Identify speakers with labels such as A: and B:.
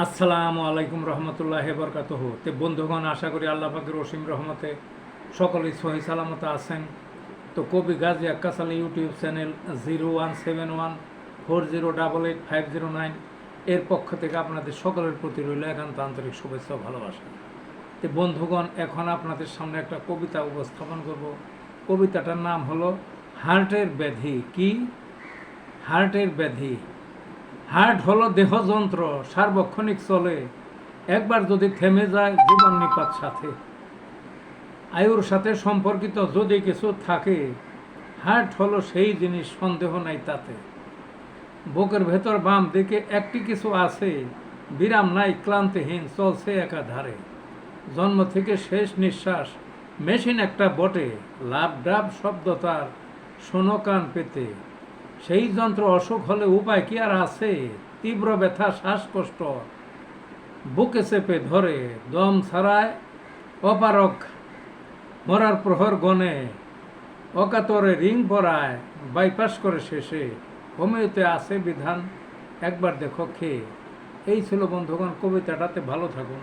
A: আসসালামু আলাইকুম রহমতুল্লাহ বরকাত তে বন্ধুগণ, আশা করি আল্লাহ পাকের অসীম রহমতে সকলেই সহি সালামতে আছেন। তো কবি Gazi Akkas Ali YouTube channel zero one seven one, four zero double eight five zero nine এর পক্ষ থেকে আপনাদের সকলের প্রতি রইল একান্ত আন্তরিক শুভেচ্ছা ভালোবাসা। তে বন্ধুগণ, এখন আপনাদের সামনে একটা কবিতা উপস্থাপন করব। কবিতাটার নাম হলো হার্টের ব্যাধি। কি? হার্টের ব্যাধি। হার্ট হলো দেহযন্ত্র, সার্বক্ষণিক চলে। একবার যদি থেমে যায়, জীবন নিপাত সাথে। আয়ুর সাথে সম্পর্কিত যদি কিছু থাকে হার্ট হলো সেই জিনিস, সন্দেহ নাই তাতে। বুকের ভেতর বাম দিকে একটি কিছু আছে, বিরাম নাই, ক্লান্তিহীন, চলছে একাধারে। জন্ম থেকে শেষ নিঃশ্বাস, মেশিন একটা বটে লাভ ডাব শব্দ তার, শোনো কান পেতে। সেই যন্ত্র অসুখ হলে উপায় কি আর আছে? তীব্র ব্যথা, শ্বাসকষ্ট, বুকে চেপে ধরে, দম ছাড়ায় অপারক মরার প্রহর গণে অকাতরে রিং পরায়, বাইপাস করে শেষে। হোমিওতে আছে বিধান, একবার দেখো খেয়ে। এই ছিল বন্ধুগণ, কবিতাটাতে ভালো থাকুন।